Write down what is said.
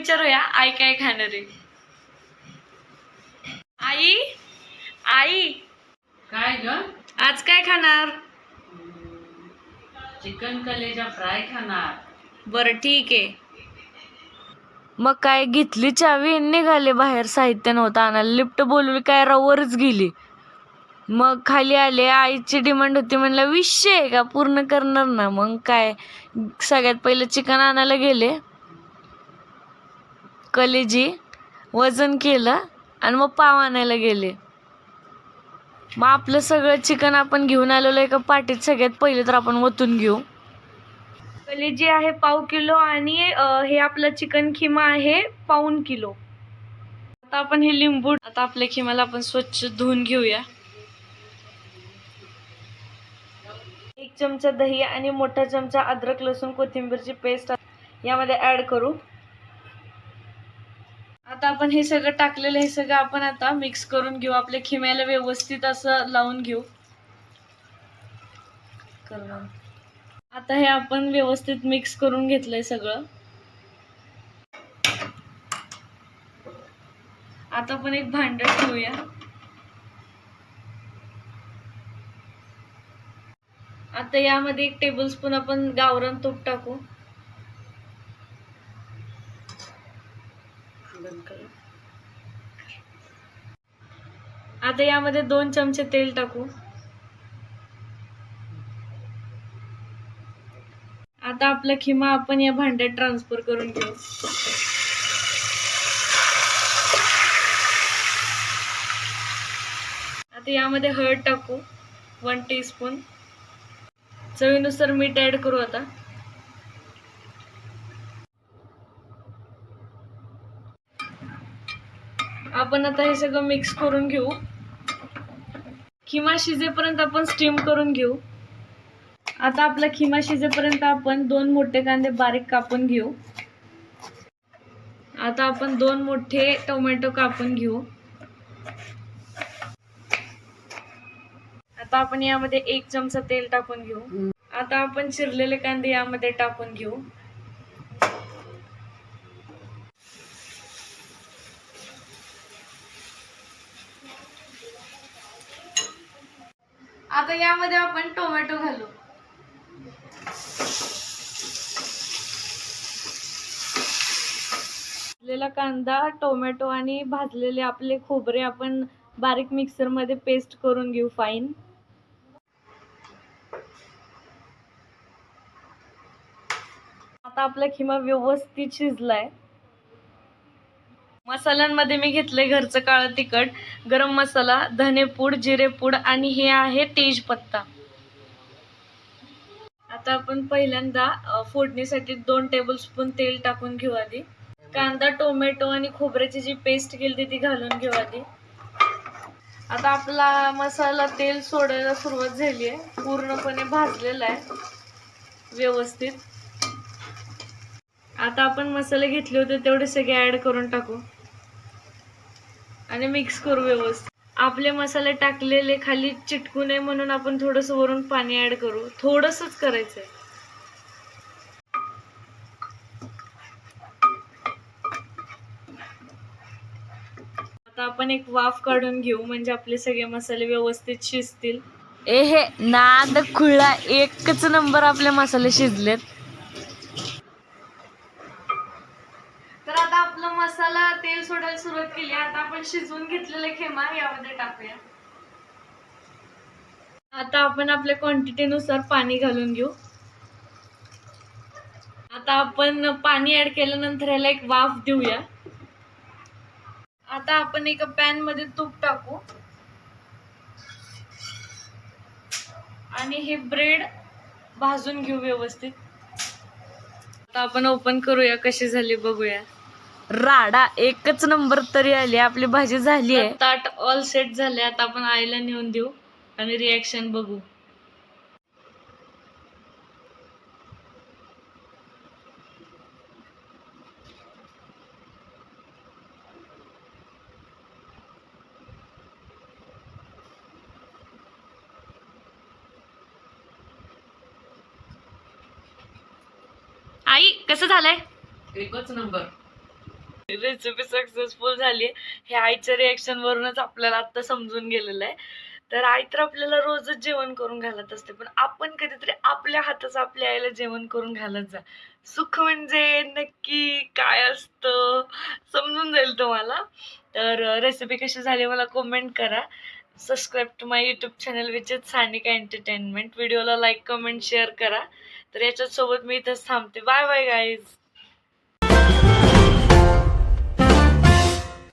विचारूया आई काय खाणार आहे? आई? आई? काय ग? आज काय खाणार? चिकन कलेजा फ्राय खाणार. बरं ठीक आहे. मग काय घेतली चावी आणि निघाले बाहेर साहित्य नव्हतं आणायला. लिफ्ट बोलवली काय रवरच गेली. मग खाली आले आईची डिमांड होती म्हणलं विषय आहे का? पूर्ण करणार ना. मग काय सगळ्यात पहिलं चिकन आणायला गेले. कलेजी वजन केलं आणि मग पाव आणायला गेले. मग आपलं सगळं चिकन आपण घेऊन आलेलो एका पाटीत सगळ्यात पहिले तर आपण ओतून घेऊ. कलेजी आहे पाव किलो आणि हे आपलं चिकन खिमा आहे पाऊन किलो. आता आपण हे लिंबू आता आपल्या खिमाला आपण स्वच्छ धुवून घेऊया. एक चमचा दही आणि मोठा चमचा अद्रक लसूण कोथिंबीरची पेस्ट यामध्ये ॲड करू. आपण हे सगळं टाकलेलं हे सगळं आपण आता मिक्स करून घेऊ. आपल्या खिम्याला व्यवस्थित असं लावून घेऊ. आता हे आपण व्यवस्थित मिक्स करून घेतलंय सगळं. आता आपण एक भांड ठेवूया. आता यामध्ये एक टेबल स्पून आपण गावरान तूप टाकू. आता यामध्ये दोन चमचे तेल टाकू. आता आपला खिमा आपण या भांड्यात ट्रान्सफर करून घेऊ. आता यामध्ये हळद टाकू वन टीस्पून चवीनुसार मीठ ऍड करू आता. आपण आता हे सगळं मिक्स करून घेऊ. खिमा शिजेपर्यंत आपण स्टीम करून घेऊ. आता आपला खिमा शिजेपर्यंत आपण दोन मोठे कांदे बारीक कापून घेऊ. आता आपण दोन मोठे टोमॅटो कापून घेऊ. आता आपण यामध्ये एक चमचा तेल टाकून घेऊ. आता आपण चिरलेले कांदे यामध्ये टाकून घेऊ. आता यामध्ये आपण टोमॅटो घालू. भाजलेला कांदा टोमॅटो आणि भाजलेले आपले खोबरे आपण बारीक मिक्सरमध्ये पेस्ट करून घेऊ फाईन आता आपला खिमा व्यवस्थित शिजलाय. मसाल्यांमध्ये मी घेतले घरचं काळं तिखट गरम मसाला धनेपूड जिरेपूड आणि हे आहे तेजपत्ता आता आपण पहिल्यांदा फोडणीसाठी दोन टेबलस्पून तेल टाकून घेऊ आधी. कांदा टोमॅटो आणि खोबऱ्याची जी पेस्ट केली ती घालून घेऊ आधी. आता आपला मसाला तेल सोडायला सुरुवात झाली आहे. पूर्णपणे भाजलेला आहे. व्यवस्थित. आता आपण मसाले घेतले होते तेवढे सगळे ऍड करून टाकू. आणि मिक्स करू व्यवस्थित. आपले मसाले टाकलेले खाली चिटकू नये म्हणून आपण थोडंसं वरून पाणी ऍड करू. थोडंसंच करायचंय. आता आपण एक वाफ काढून घेऊ म्हणजे आपले सगळे मसाले व्यवस्थित शिजतील. ए हे नाद खुळा एकच नंबर आपले मसाले शिजलेत तर आता आपला मसाला तेल सोडायला सुरुवात केली. आता आपण शिजवून घेतलेले खेमा यामध्ये टाकूया. आता आपण आपल्या क्वांटिटीनुसार पाणी घालून घेऊ. आता आपण पाणी ऍड केल्यानंतर ह्याला एक वाफ देऊया. आता आपण एका पॅनमध्ये तूप टाकू. आणि हे ब्रेड भाजून घेऊ व्यवस्थित. आता आपण ओपन करूया कशी झाली बघूया. राडा एकच नंबर तरी आली आपली भाजी झाली आहे. ताट ऑल सेट झाले आता आपण आईला नेऊन देऊ आणि रिॲक्शन बघू. आई कसं झालंय? एकच नंबर. रेसिपी सक्सेसफुल झाली हे आईच्या रिॲक्शन वरूनच आपल्याला आता समजून गेलेलं आहे. तर आई तर आपल्याला रोजच जेवण करून घालत असते. पण आपण कधीतरी आपल्या हातच आपल्या आईला जेवण करून घालत जा. सुख म्हणजे नक्की काय असतं? समजून जाईल तुम्हाला. तर रेसिपी कशी झाली मला कमेंट करा. Subscribe to my YouTube channel which is Sanika entertainment व्हिडिओला लाईक कमेंट शेअर करा. तर याच्यासोबत मी इथंच थांबते. Bye bye guys